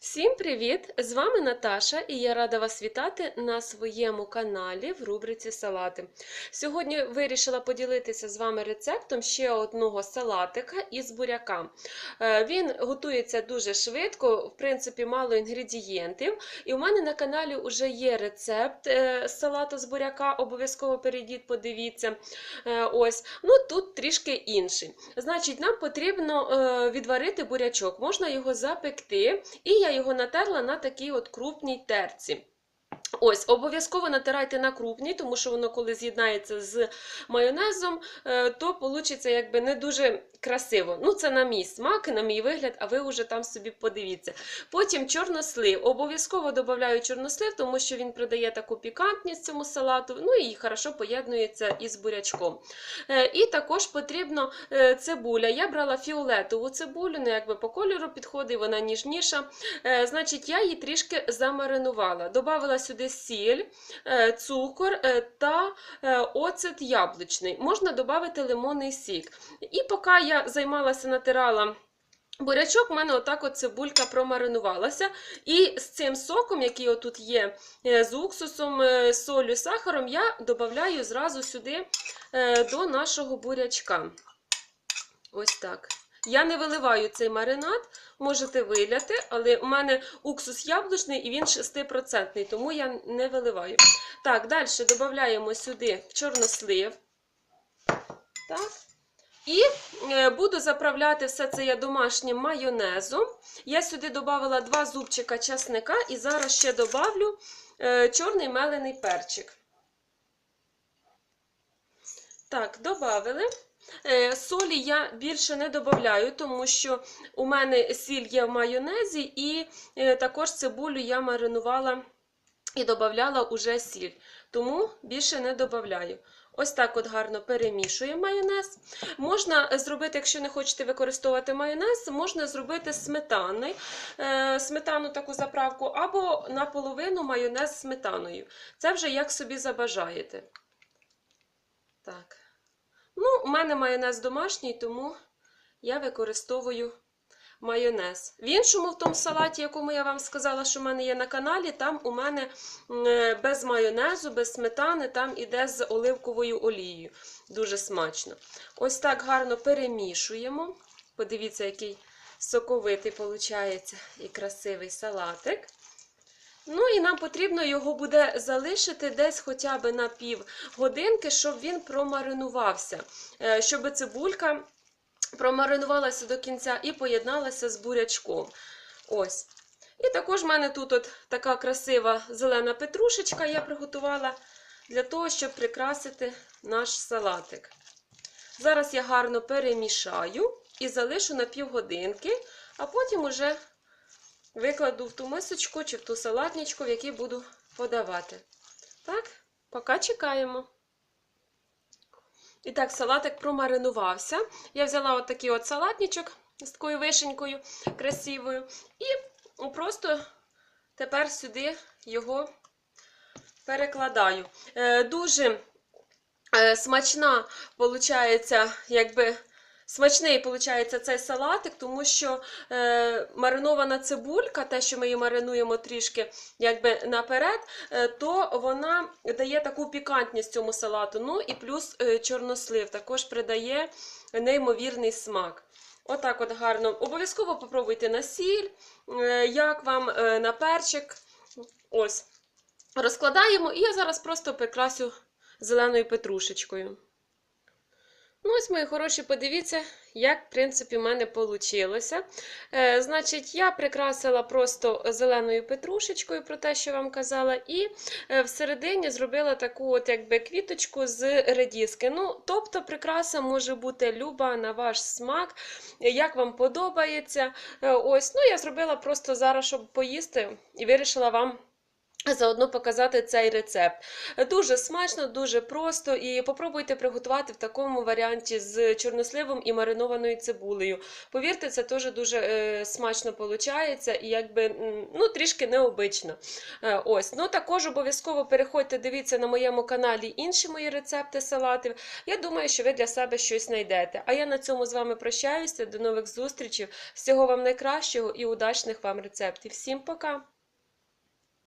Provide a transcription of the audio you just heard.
Всім привіт! З вами Наташа і я рада вас вітати на своєму каналі в рубриці Салати. Сьогодні вирішила поділитися з вами рецептом ще одного салатика із буряка. Е, Він готується дуже швидко, в принципі, мало інгредієнтів. І у мене на каналі вже є рецепт е, салату з буряка. Обов'язково перейдіть, подивіться. Е, Ось, ну тут трішки інший. Значить, нам потрібно відварити бурячок, можна його запекти. І я його натерла на такій от крупній терці. Ось, обов'язково натирайте на крупній, тому що воно, коли з'єднається з майонезом, е, то вийде якби не дуже красиво. Ну, це на мій смак, на мій вигляд, а ви вже там собі подивіться. Потім чорнослив. Обов'язково додаю чорнослив, тому що він придає таку пікантність цьому салату, ну і хорошо поєднується із бурячком. Е, І також потрібно е, цибуля. Я брала фіолетову цибулю, ну якби по кольору підходить, вона ніжніша. Значить, я її трішки замаринувала. Добавила сюди сіль, е, цукор е, та е, оцет яблучний. Можна додати лимонний сік. І поки я займалася, натирала. Бурячок, у мене отак от цибулька промаринувалася. І з цим соком, який отут є, з уксусом, солью, сахаром, я додаю зразу сюди до нашого бурячка. Ось так. Я не виливаю цей маринад, можете виляти, але у мене уксус яблучний і він 6%, тому я не виливаю. Так, далі додаємо сюди чорнослив. Так. І е, буду заправляти все це я домашнім майонезом. Я сюди додала 2 зубчика часника і зараз ще додавлю е, чорний мелений перчик. Так, додали. Е, Солі я більше не додаю, тому що у мене сіль є в майонезі, і е, також цибулю я маринувала і додавала уже сіль. Тому більше не додаю. Ось так от гарно перемішуємо майонез. Можна зробити, якщо не хочете використовувати майонез, можна зробити сметани, е, сметану таку заправку, або наполовину майонез з сметаною. Це вже як собі забажаєте. Так. Ну, у мене майонез домашній, тому я використовую майонез. В іншому, в тому салаті, якому я вам сказала, що в мене є на каналі, там у мене е, без майонезу, без сметани, там іде з оливковою олією. Дуже смачно. Ось так гарно перемішуємо. Подивіться, який соковитий виходить і красивий салатик. Ну і нам потрібно його буде залишити десь хоча б на пів годинки, щоб він промаринувався, е, щоб цибулька промаринувалася до кінця і поєдналася з бурячком. Ось. І також в мене тут от така красива зелена петрушечка я приготувала для того, щоб прикрасити наш салатик. Зараз я гарно перемішаю і залишу на півгодинки, а потім уже викладу в ту мисочку чи в ту салатничку, в якій буду подавати. Так, поки чекаємо. І так, салатик промаринувався. Я взяла от такий от салатничок з такою вишенькою красивою. І просто тепер сюди його перекладаю. Е, Дуже е, смачна, виходить, якби. Смачний виходить, цей салатик, тому що е, маринована цибулька, те, що ми її маринуємо трішки якби наперед, е, то вона дає таку пікантність цьому салату. Ну і плюс е, чорнослив також придає неймовірний смак. Отак от гарно. Обов'язково попробуйте на сіль, е, як вам е, на перчик. Ось. Розкладаємо, і я зараз просто прикрасю зеленою петрушечкою. Ну, ось, мої хороші, подивіться, як, в принципі, в мене вийшло. Е, значить, я прикрасила просто зеленою петрушечкою, про те, що вам казала, і е, всередині зробила таку от, якби, квіточку з редіски. Ну, тобто, прикраса може бути люба на ваш смак, як вам подобається. Е, ось, ну, я зробила просто зараз, щоб поїсти, і вирішила вам заодно показати цей рецепт. Дуже смачно, дуже просто. І попробуйте приготувати в такому варіанті з чорносливом і маринованою цибулею. Повірте, це теж дуже е, смачно виходить і якби ну, трішки необично. Е, ось. Ну, також обов'язково переходьте, дивіться на моєму каналі інші мої рецепти салатів. Я думаю, що ви для себе щось знайдете. А я на цьому з вами прощаюся. До нових зустрічей. Всього вам найкращого і удачних вам рецептів. Всім пока!